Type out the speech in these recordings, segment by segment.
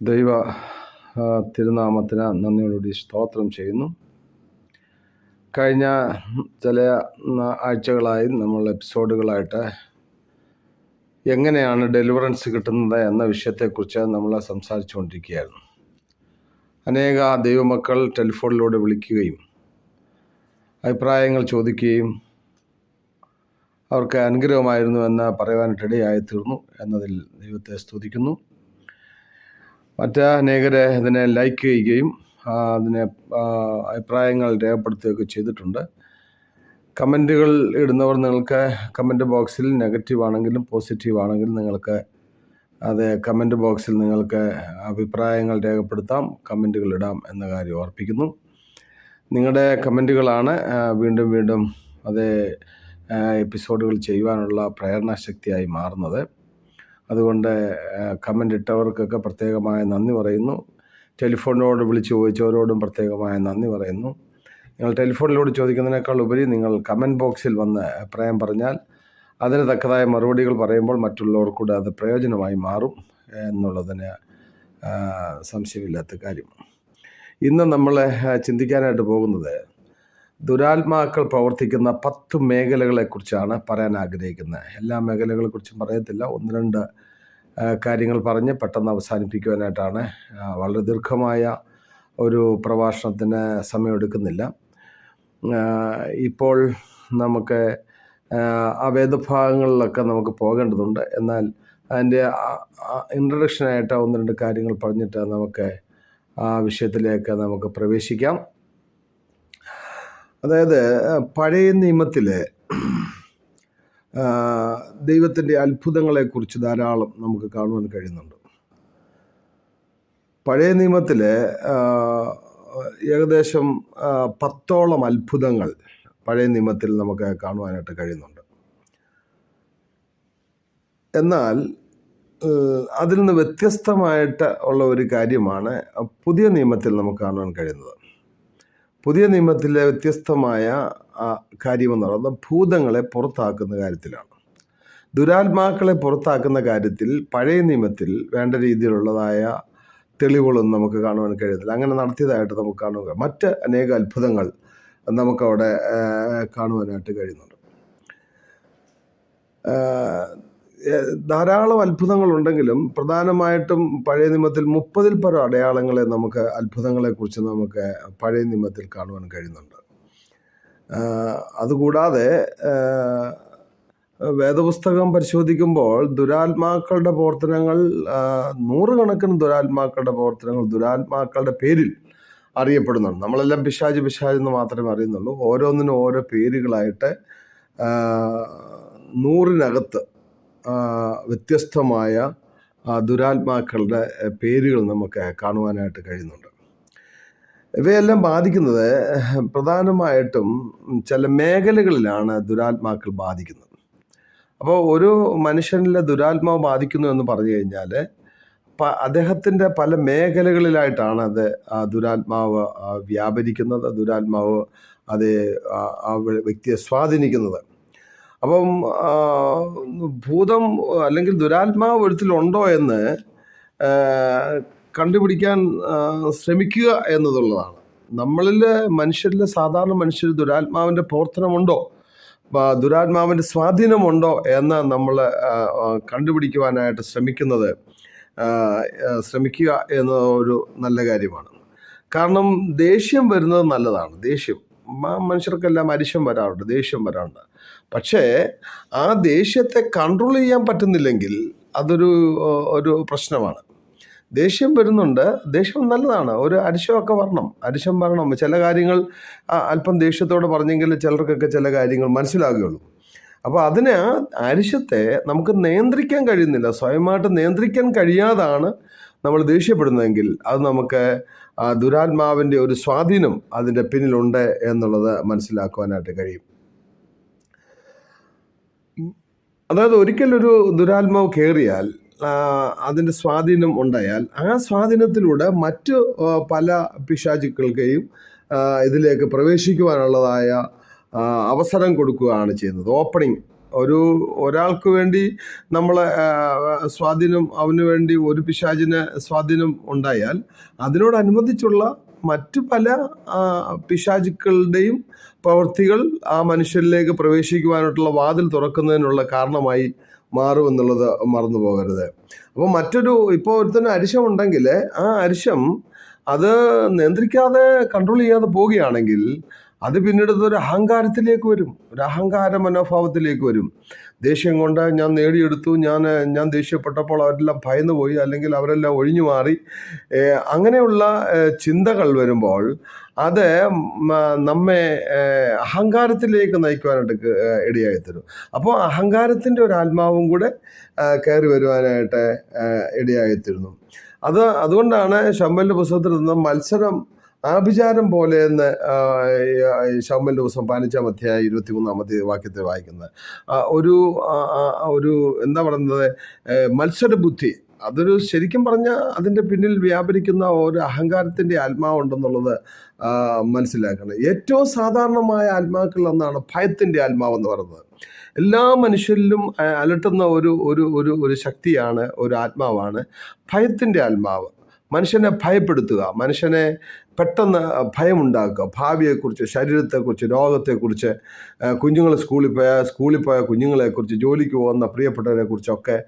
ദൈവ തിരുനാമത്തിന് നന്ദിയോടുകൂടി സ്തോത്രം ചെയ്യുന്നു. കഴിഞ്ഞ ചില ആഴ്ചകളായി നമ്മൾ എപ്പിസോഡുകളായിട്ട് എങ്ങനെയാണ് ഡെലിവറൻസ് കിട്ടുന്നത് എന്ന വിഷയത്തെക്കുറിച്ച് നമ്മൾ സംസാരിച്ചു കൊണ്ടിരിക്കുകയായിരുന്നു അനേക ദൈവമക്കൾ ടെലിഫോണിലൂടെ വിളിക്കുകയും അഭിപ്രായങ്ങൾ ചോദിക്കുകയും അവർക്ക് അനുഗ്രഹമായിരുന്നു എന്ന് പറയുവാനിട്ടിടയായി തീർന്നു എന്നതിൽ ദൈവത്തെ സ്തുതിക്കുന്നു. മറ്റ് അനേകരെ ഇതിനെ ലൈക്ക് ചെയ്യുകയും അതിനെ അഭിപ്രായങ്ങൾ രേഖപ്പെടുത്തുകയൊക്കെ ചെയ്തിട്ടുണ്ട്. കമന്റുകൾ ഇടുന്നവർ നിങ്ങൾക്ക് കമന്റ് ബോക്സിൽ നെഗറ്റീവ് ആണെങ്കിലും പോസിറ്റീവ് ആണെങ്കിലും നിങ്ങൾക്ക് അത് കമന്റ് ബോക്സിൽ നിങ്ങൾക്ക് അഭിപ്രായങ്ങൾ രേഖപ്പെടുത്താം കമന്റുകൾ ഇടാം എന്ന കാര്യം ഓർപ്പിക്കുന്നു നിങ്ങളുടെ കമന്റുകളാണ് വീണ്ടും വീണ്ടും അതേ എപ്പിസോഡുകൾ ചെയ്യുവാനുള്ള പ്രേരണാശക്തിയായി മാറുന്നത്. അതുകൊണ്ട് കമന്റ് ഇട്ടവർക്കൊക്കെ പ്രത്യേകമായ നന്ദി പറയുന്നു. ടെലിഫോണിനോട് വിളിച്ച് ചോദിച്ചവരോടും പ്രത്യേകമായ നന്ദി പറയുന്നു. നിങ്ങൾ ടെലിഫോണിലൂടെ ചോദിക്കുന്നതിനേക്കാൾ ഉപരി നിങ്ങൾ കമന്റ് ബോക്സിൽ വന്ന് അഭിപ്രായം പറഞ്ഞാൽ അതിന് തക്കതായ മറുപടികൾ പറയുമ്പോൾ മറ്റുള്ളവർക്കൂടെ അത് പ്രയോജനമായി മാറും എന്നുള്ളതിന് സംശയമില്ലാത്ത കാര്യം. ഇന്ന് നമ്മൾ ചിന്തിക്കാനായിട്ട് പോകുന്നത് ദുരാത്മാക്കൾ പ്രവർത്തിക്കുന്ന പത്ത് മേഖലകളെക്കുറിച്ചാണ് പറയാൻ ആഗ്രഹിക്കുന്നത്. എല്ലാ മേഖലകളെക്കുറിച്ചും പറയത്തില്ല. ഒന്ന് രണ്ട് കാര്യങ്ങൾ പറഞ്ഞ് പെട്ടെന്ന് അവസാനിപ്പിക്കുവാനായിട്ടാണ് വളരെ ദീർഘമായ ഒരു പ്രഭാഷണത്തിന് സമയമെടുക്കുന്നില്ല. ഇപ്പോൾ നമുക്ക് ആ വേദഭാഗങ്ങളിലൊക്കെ നമുക്ക് പോകേണ്ടതുണ്ട്. എന്നാൽ അതിന്റെ ഇൻട്രഡക്ഷനായിട്ട് ഒന്ന് രണ്ട് കാര്യങ്ങൾ പറഞ്ഞിട്ട് നമുക്ക് ആ വിഷയത്തിലേക്ക് നമുക്ക് പ്രവേശിക്കാം. അതായത് പഴയ നിയമത്തിൽ ദൈവത്തിന്റെ അത്ഭുതങ്ങളെക്കുറിച്ച് ധാരാളം നമുക്ക് കാണുവാൻ കഴിയുന്നുണ്ട്. പഴയ നിയമത്തിൽ ഏകദേശം പത്തോളം അത്ഭുതങ്ങൾ പഴയ നിയമത്തിൽ നമുക്ക് കാണുവാനായിട്ട് കഴിയുന്നുണ്ട്. എന്നാൽ അതിൽ നിന്ന് വ്യത്യസ്തമായിട്ട് ഉള്ള ഒരു കാര്യമാണ് പുതിയ നിയമത്തിൽ നമുക്ക് കാണുവാൻ കഴിയുന്നത്. പുതിയ നിയമത്തിലെ വ്യത്യസ്തമായ കാര്യമെന്ന് പറയുന്നത് ഭൂതങ്ങളെ പുറത്താക്കുന്ന കാര്യത്തിലാണ്. ദുരാത്മാക്കളെ പുറത്താക്കുന്ന കാര്യത്തിൽ പഴയ നിയമത്തിൽ വേണ്ട രീതിയിലുള്ളതായ തെളിവുകളൊന്നും നമുക്ക് കാണുവാൻ കഴിയത്തില്ല. അങ്ങനെ നടത്തിയതായിട്ട് നമുക്ക് കാണുക മറ്റ് അനേക അത്ഭുതങ്ങൾ നമുക്കവിടെ കാണുവാനായിട്ട് കഴിയുന്നുണ്ട്. ധാരാളം അത്ഭുതങ്ങളുണ്ടെങ്കിലും പ്രധാനമായിട്ടും പഴയ നിയമത്തിൽ മുപ്പതിൽ പരം അടയാളങ്ങളെ നമുക്ക് അത്ഭുതങ്ങളെക്കുറിച്ച് നമുക്ക് പഴയ നിയമത്തിൽ കാണുവാൻ കഴിയുന്നുണ്ട്. അതുകൂടാതെ വേദപുസ്തകം പരിശോധിക്കുമ്പോൾ ദുരാത്മാക്കളുടെ പ്രവർത്തനങ്ങൾ നൂറുകണക്കിന് ദുരാത്മാക്കളുടെ പ്രവർത്തനങ്ങൾ ദുരാത്മാക്കളുടെ പേരിൽ അറിയപ്പെടുന്നുണ്ട്. നമ്മളെല്ലാം പിശാജ് പിശാജ് എന്ന് മാത്രമേ അറിയുന്നുള്ളൂ. ഓരോന്നിനും ഓരോ പേരുകളായിട്ട് നൂറിനകത്ത് വ്യത്യസ്തമായ ദുരാത്മാക്കളുടെ പേരുകൾ നമുക്ക് കാണുവാനായിട്ട് കഴിയുന്നുണ്ട്. ഇവയെല്ലാം ബാധിക്കുന്നത് പ്രധാനമായിട്ടും ചില മേഖലകളിലാണ് ദുരാത്മാക്കൾ ബാധിക്കുന്നത്. അപ്പോൾ ഒരു മനുഷ്യനിലെ ദുരാത്മാവ് ബാധിക്കുന്നു എന്ന് പറഞ്ഞു കഴിഞ്ഞാൽ പ അദ്ദേഹത്തിന്റെ പല മേഖലകളിലായിട്ടാണ് അത് ദുരാത്മാവ് വ്യാപരിക്കുന്നത് ദുരാത്മാവ് അത് ആ വ്യക്തിയെ സ്വാധീനിക്കുന്നത്. അപ്പം ഭൂതം അല്ലെങ്കിൽ ദുരാത്മാവ് ഒരുത്തിലുണ്ടോ എന്ന് കണ്ടുപിടിക്കാൻ ശ്രമിക്കുക എന്നതുള്ളതാണ്. നമ്മളിൽ മനുഷ്യരിൽ സാധാരണ മനുഷ്യർ ദുരാത്മാവിന്റെ പ്രവർത്തനമുണ്ടോ ദുരാത്മാവിന്റെ സ്വാധീനമുണ്ടോ എന്ന് നമ്മൾ കണ്ടുപിടിക്കുവാനായിട്ട് ശ്രമിക്കുന്നത് ശ്രമിക്കുക എന്ന ഒരു നല്ല കാര്യമാണ്. കാരണം ദേഷ്യം വരുന്നത് നല്ലതാണ്. ദേഷ്യം. മനുഷ്യർക്കെല്ലാം അരിശം വരാറുണ്ട് ദേഷ്യം വരാറുണ്ട്. പക്ഷേ ആ ദേഷ്യത്തെ കൺട്രോൾ ചെയ്യാൻ പറ്റുന്നില്ലെങ്കിൽ അതൊരു ഒരു പ്രശ്നമാണ്. ദേഷ്യം വരുന്നുണ്ട്. ദേഷ്യം നല്ലതാണ്. ഒരു അരിശമൊക്കെ വരണം. അരിശം വരണം. ചില കാര്യങ്ങൾ അല്പം ദേഷ്യത്തോടെ പറഞ്ഞെങ്കിൽ ചിലർക്കൊക്കെ ചില കാര്യങ്ങൾ മനസ്സിലാകുകയുള്ളൂ. അപ്പോൾ അതിനെ അരിശത്തെ നമുക്ക് നിയന്ത്രിക്കാൻ കഴിയുന്നില്ല. സ്വയമായിട്ട് നിയന്ത്രിക്കാൻ കഴിയാതാണ് നമ്മൾ ദേഷ്യപ്പെടുന്നതെങ്കിൽ അത് നമുക്ക് ദുരാത്മാവിന്റെ ഒരു സ്വാധീനം അതിന്റെ പിന്നിലുണ്ട് എന്നുള്ളത് മനസ്സിലാക്കുവാനായിട്ട് കഴിയും. അതായത് ഒരിക്കലൊരു ദുരാത്മാവ് കയറിയാൽ അതിന്റെ സ്വാധീനം ഉണ്ടായാൽ ആ സ്വാധീനത്തിലൂടെ മറ്റ് പല പിശാചുക്കൾക്കെയും ഇതിലേക്ക് പ്രവേശിക്കുവാനുള്ളതായ അവസരം കൊടുക്കുകയാണ് ചെയ്യുന്നത്. ഓപ്പണിംഗ്. ഒരു ഒരാൾക്ക് വേണ്ടി നമ്മളെ സ്വാധീനം അവന് വേണ്ടി ഒരു പിശാചിന് സ്വാധീനം ഉണ്ടായാൽ അതിനോടനുബന്ധിച്ചുള്ള മറ്റു പല പിശാചുക്കളുടെയും പ്രവൃത്തികൾ ആ മനുഷ്യരിലേക്ക് പ്രവേശിക്കുവാനായിട്ടുള്ള വാതിൽ തുറക്കുന്നതിനുള്ള കാരണമായി മാറുമെന്നുള്ളത് മറന്നു പോകരുത്. അപ്പോൾ മറ്റൊരു ഇപ്പോൾ ഒരുത്തന് അരിശമുണ്ടെങ്കിൽ ആ അരിശം അത് നിയന്ത്രിക്കാതെ കൺട്രോൾ ചെയ്യാതെ പോവുകയാണെങ്കിൽ അത് പിന്നീട് ഒരു അഹങ്കാരത്തിലേക്ക് വരും. ഒരു അഹങ്കാര മനോഭാവത്തിലേക്ക് വരും. ദേഷ്യം കൊണ്ട് ഞാൻ നേടിയെടുത്തു. ഞാൻ ഞാൻ ദേഷ്യപ്പെട്ടപ്പോൾ അവരെല്ലാം ഭയന്നു പോയി. അല്ലെങ്കിൽ അവരെല്ലാം ഒഴിഞ്ഞു മാറി. അങ്ങനെയുള്ള ചിന്തകൾ വരുമ്പോൾ അത് നമ്മെ അഹങ്കാരത്തിലേക്ക് നയിക്കുവാനായിട്ട് ഇടയായിത്തരും ഇടയായി തരും. അപ്പോൾ അഹങ്കാരത്തിന്റെ ഒരു ആത്മാവും കൂടെ കയറി വരുവാനായിട്ട് ഇടയായിത്തരുന്നു ഇടയായി തരുന്നു. അത് അതുകൊണ്ടാണ് ശമ്പലിന്റെ പുസ്തകത്തിൽ നിന്ന് മത്സരം ആഭിചാരം പോലെ എന്ന് ഷമ്മലിന്റെ ദിവസം പതിനഞ്ചാം അധ്യായ ഇരുപത്തി മൂന്നാമത്തെ വാക്യത്തെ വായിക്കുന്നത്. ഒരു ഒരു എന്താ പറയുന്നത് മത്സര മത്സരബുദ്ധി. അതൊരു ശരിക്കും പറഞ്ഞാൽ അതിന്റെ പിന്നിൽ വ്യാപരിക്കുന്ന ഒരു അഹങ്കാരത്തിന്റെ ആത്മാവുണ്ടെന്നുള്ളത് മനസ്സിലാക്കണം. ഏറ്റവും സാധാരണമായ ആത്മാക്കളിൽ ഒന്നാണ് ഭയത്തിന്റെ ആത്മാവെന്ന് പറയുന്നത്. എല്ലാ മനുഷ്യരിലും അലട്ടുന്ന ഒരു ഒരു ഒരു ഒരു ശക്തിയാണ് ഒരു ആത്മാവാണ് ഭയത്തിന്റെ ആത്മാവ്. മനുഷ്യനെ ഭയപ്പെടുത്തുക മനുഷ്യനെ പെട്ടെന്ന് ഭയമുണ്ടാക്കുക. ഭാവിയെക്കുറിച്ച് ശരീരത്തെക്കുറിച്ച് രോഗത്തെക്കുറിച്ച് കുഞ്ഞുങ്ങൾ സ്കൂളിൽ പോയ സ്കൂളിൽ പോയ കുഞ്ഞുങ്ങളെക്കുറിച്ച് ജോലിക്ക് പോകുന്ന പ്രിയപ്പെട്ടവരെക്കുറിച്ചൊക്കെ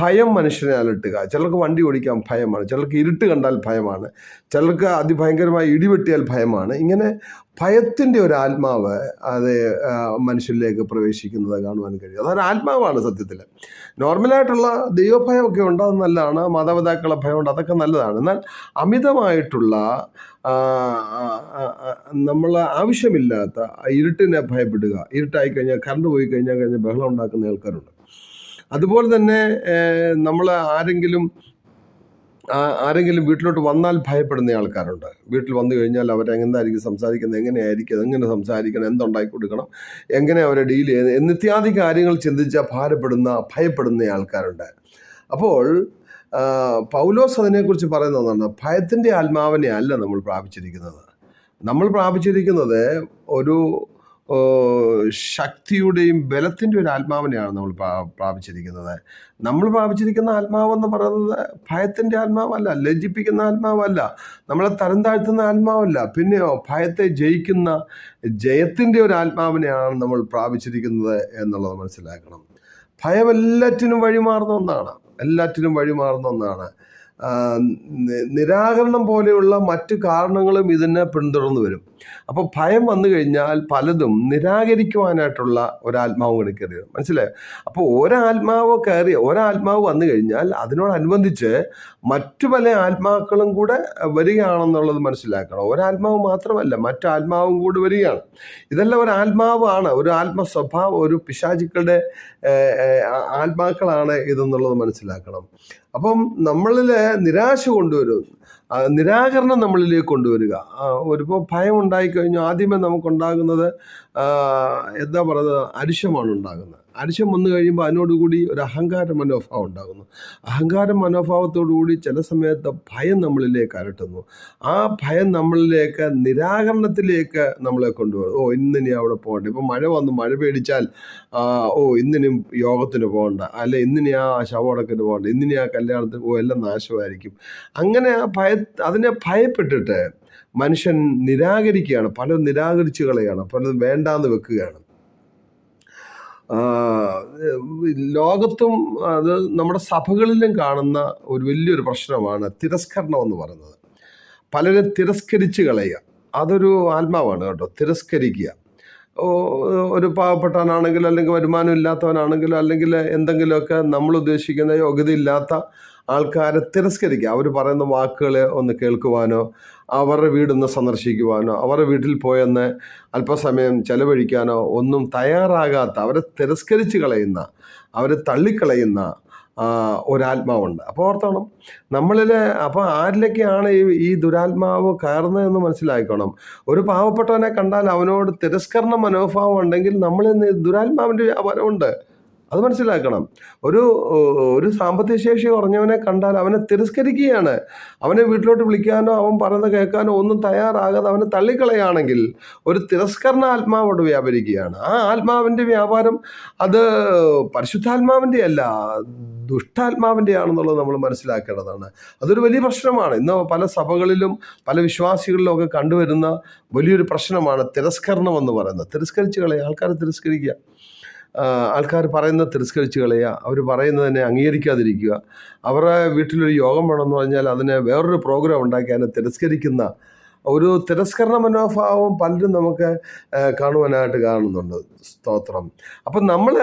ഭയം മനുഷ്യനെ അലട്ടുക. ചിലർക്ക് വണ്ടി ഓടിക്കാൻ ഭയമാണ്. ചിലർക്ക് ഇരുട്ട് കണ്ടാൽ ഭയമാണ്. ചിലർക്ക് അതിഭയങ്കരമായി ഇടിവെട്ടിയാൽ ഭയമാണ്. ഇങ്ങനെ ഭയത്തിന്റെ ഒരു ആത്മാവ് അത് മനുഷ്യരിലേക്ക് പ്രവേശിക്കുന്നത് കാണുവാൻ കഴിയും. അതൊരു ആത്മാവാണ് സത്യത്തിൽ നോർമലായിട്ടുള്ള ദൈവഭയമൊക്കെ ഉണ്ട്? അത് നല്ലതാണ്. മാതാപിതാക്കളെ ഭയമുണ്ട്. അതൊക്കെ നല്ലതാണ്. എന്നാൽ അമിതമായിട്ടുള്ള നമ്മൾ ആവശ്യമില്ലാത്ത ഇരുട്ടിനെ ഭയപ്പെടുക. ഇരുട്ടായി കഴിഞ്ഞാൽ കറണ്ട് പോയി കഴിഞ്ഞാൽ കഴിഞ്ഞാൽ ബഹളം ഉണ്ടാക്കുന്ന ആൾക്കാരുണ്ട്. അതുപോലെ തന്നെ നമ്മൾ ആരെങ്കിലും ആരെങ്കിലും വീട്ടിലോട്ട് വന്നാൽ ഭയപ്പെടുന്ന ആൾക്കാരുണ്ട്. വീട്ടിൽ വന്നു കഴിഞ്ഞാൽ അവരെങ്ങനെന്തായിരിക്കും സംസാരിക്കുന്നത്? എങ്ങനെയായിരിക്കും? എങ്ങനെ സംസാരിക്കണം? എന്തുണ്ടാക്കി കൊടുക്കണം? എങ്ങനെ അവരെ ഡീൽ ചെയ്യുന്നത് എന്നിത്യാദി കാര്യങ്ങൾ ചിന്തിച്ച ഭാരപ്പെടുന്ന ഭയപ്പെടുന്ന ആൾക്കാരുണ്ട്. അപ്പോൾ പൗലോസ് അതിനെക്കുറിച്ച് പറയുന്ന ഒന്നാണ് ഭയത്തിന്റെ ആത്മാവിനെ അല്ല നമ്മൾ പ്രാപിച്ചിരിക്കുന്നത്. നമ്മൾ പ്രാപിച്ചിരിക്കുന്നത് ഒരു ശക്തിയുടെയും ബലത്തിന്റെ ഒരു ആത്മാവിനെയാണ് നമ്മൾ പ്രാ- പ്രാപിച്ചിരിക്കുന്നത്. നമ്മൾ പ്രാപിച്ചിരിക്കുന്ന ആത്മാവെന്ന് പറയുന്നത് ഭയത്തിന്റെ ആത്മാവല്ല ലജ്ജിപ്പിക്കുന്ന ആത്മാവല്ല നമ്മളെ തരം താഴ്ത്തുന്ന ആത്മാവല്ല. പിന്നെയോ ഭയത്തെ ജയിക്കുന്ന ജയത്തിന്റെ ഒരു ആത്മാവിനെയാണ് നമ്മൾ പ്രാപിച്ചിരിക്കുന്നത് എന്നുള്ളത് മനസ്സിലാക്കണം. ഭയമെല്ലാറ്റിനും വഴിമാറുന്ന ഒന്നാണ്. എല്ലാറ്റിനും വഴിമാറുന്ന ഒന്നാണ്. നിരാകരണം പോലെയുള്ള മറ്റു കാരണങ്ങളും ഇതിനെ പിന്തുടർന്ന് വരും. അപ്പോൾ ഭയം വന്നു കഴിഞ്ഞാൽ പലതും നിരാകരിക്കുവാനായിട്ടുള്ള ഒരാത്മാവ് കൂടി കയറി വരും മനസ്സിലായോ? അപ്പോൾ ഒരാത്മാവ് കയറി ഒരാത്മാവ് വന്നു കഴിഞ്ഞാൽ അതിനോടനുബന്ധിച്ച് മറ്റു പല ആത്മാക്കളും കൂടെ വരികയാണെന്നുള്ളത് മനസ്സിലാക്കണം. ഒരാത്മാവ് മാത്രമല്ല മറ്റു ആത്മാവും കൂടി വരികയാണ്. ഇതെല്ലാം ഒരു ആത്മാവാണ് ഒരു ആത്മ സ്വഭാവം ഒരു പിശാചുക്കളുടെ ആത്മാക്കളാണ് ഇതെന്നുള്ളത് മനസ്സിലാക്കണം. അപ്പം നമ്മളിൽ നിരാശ കൊണ്ടുവരും നിരാകരണം നമ്മളിലേക്ക് കൊണ്ടുവരിക. ഒരുപ്പോൾ ഭയം ഉണ്ടായിക്കഴിഞ്ഞു ആദ്യമേ നമുക്കുണ്ടാകുന്നത് എന്താ പറയുന്നത് അരിശമാണ് ഉണ്ടാകുന്നത്. അരിശം വന്നു കഴിയുമ്പോൾ അതിനോടുകൂടി ഒരു അഹങ്കാര മനോഭാവം ഉണ്ടാകുന്നു. അഹങ്കാര മനോഭാവത്തോടുകൂടി ചില സമയത്ത് ഭയം നമ്മളിലേക്ക് അലട്ടുന്നു. ആ ഭയം നമ്മളിലേക്ക് നിരാകരണത്തിലേക്ക് നമ്മളെ കൊണ്ടുപോകും ഓ ഇന്നിനി അവിടെ പോകണ്ട. ഇപ്പം മഴ വന്നു മഴ പേടിച്ചാൽ ഓ ഇന്നിനും യോഗത്തിന് പോകണ്ട. അല്ലെ ഇന്നിനി ആ ശവടക്കിന് പോകണ്ട. ഇന്നിനി ആ കല്യാണത്തിന് ഓ എല്ലാം നാശമായിരിക്കും. അങ്ങനെ ആ ഭയ അതിനെ ഭയപ്പെട്ടിട്ട് മനുഷ്യൻ നിരാകരിക്കുകയാണ്. പലരും നിരാകരിച്ചു കളയാണ് പലരും വേണ്ടാന്ന് വെക്കുകയാണ്. ലോകത്തും അത് നമ്മുടെ സഭകളിലും കാണുന്ന ഒരു വലിയൊരു പ്രശ്നമാണ് തിരസ്കരണം എന്ന് പറയുന്നത്. പലരും തിരസ്കരിച്ച് കളയുക. അതൊരു ആത്മാവാണ് കേട്ടോ. തിരസ്കരിക്കുക. ഒരു പാവപ്പെട്ടവനാണെങ്കിൽ അല്ലെങ്കിൽ വരുമാനം ഇല്ലാത്തവനാണെങ്കിൽ അല്ലെങ്കിൽ എന്തെങ്കിലുമൊക്കെ നമ്മൾ ഉദ്ദേശിക്കുന്ന യോഗ്യത ഇല്ലാത്ത ആൾക്കാരെ തിരസ്കരിക്കുക. അവർ പറയുന്ന വാക്കുകളെ ഒന്ന് കേൾക്കുവാനോ അവരുടെ വീടൊന്ന് സന്ദർശിക്കുവാനോ അവരുടെ വീട്ടിൽ പോയെന്ന് അല്പസമയം ചെലവഴിക്കാനോ ഒന്നും തയ്യാറാകാത്ത അവരെ തിരസ്കരിച്ച് കളയുന്ന അവരെ തള്ളിക്കളയുന്ന ഒരാത്മാവുണ്ട്. അപ്പോൾ ഓർത്തോണം നമ്മളിൽ അപ്പോൾ ആരിലൊക്കെയാണ് ഈ ഈ ദുരാത്മാവ് കയറുന്നതെന്ന് മനസ്സിലാക്കണം ഒരു പാവപ്പെട്ടവനെ കണ്ടാൽ അവനോട് തിരസ്കരണ മനോഭാവം ഉണ്ടെങ്കിൽ നമ്മളിൽ നിന്ന് ദുരാത്മാവിന്റെ വരവുണ്ട്. അത് മനസ്സിലാക്കണം. ഒരു ഒരു സാമ്പത്തിക ശേഷി കുറഞ്ഞവനെ കണ്ടാൽ അവനെ തിരസ്കരിക്കുകയാണ്. അവനെ വീട്ടിലോട്ട് വിളിക്കാനോ അവൻ പറയുന്നത് കേൾക്കാനോ ഒന്നും തയ്യാറാകാതെ അവനെ തള്ളിക്കളയാണെങ്കിൽ ഒരു തിരസ്കരണ ആത്മാവോട് വ്യാപരിക്കുകയാണ്. ആ ആത്മാവിന്റെ വ്യാപാരം അത് പരിശുദ്ധാത്മാവിന്റെ അല്ല ദുഷ്ടാത്മാവിന്റെ ആണെന്നുള്ളത് നമ്മൾ മനസ്സിലാക്കേണ്ടതാണ്. അതൊരു വലിയ പ്രശ്നമാണ്. ഇന്ന് പല സഭകളിലും പല വിശ്വാസികളിലും ഒക്കെ കണ്ടുവരുന്ന വലിയൊരു പ്രശ്നമാണ് തിരസ്കരണം എന്ന് പറയുന്നത്. തിരസ്കരിച്ച് കളയുക ആൾക്കാരെ തിരസ്കരിക്കുക. ആൾക്കാർ പറയുന്നത് തിരസ്കരിച്ച് കളയുക അവർ പറയുന്നതിനെ അംഗീകരിക്കാതിരിക്കുക. അവരുടെ വീട്ടിലൊരു യോഗം വേണമെന്ന് പറഞ്ഞാൽ അതിനെ വേറൊരു പ്രോഗ്രാം ഉണ്ടാക്കി അതിനെ തിരസ്കരിക്കുന്ന ഒരു തിരസ്കരണ മനോഭാവം പലരും നമുക്ക് കാണുവാനായിട്ട് കാണുന്നുണ്ട്. സ്തോത്രം. അപ്പം നമ്മൾ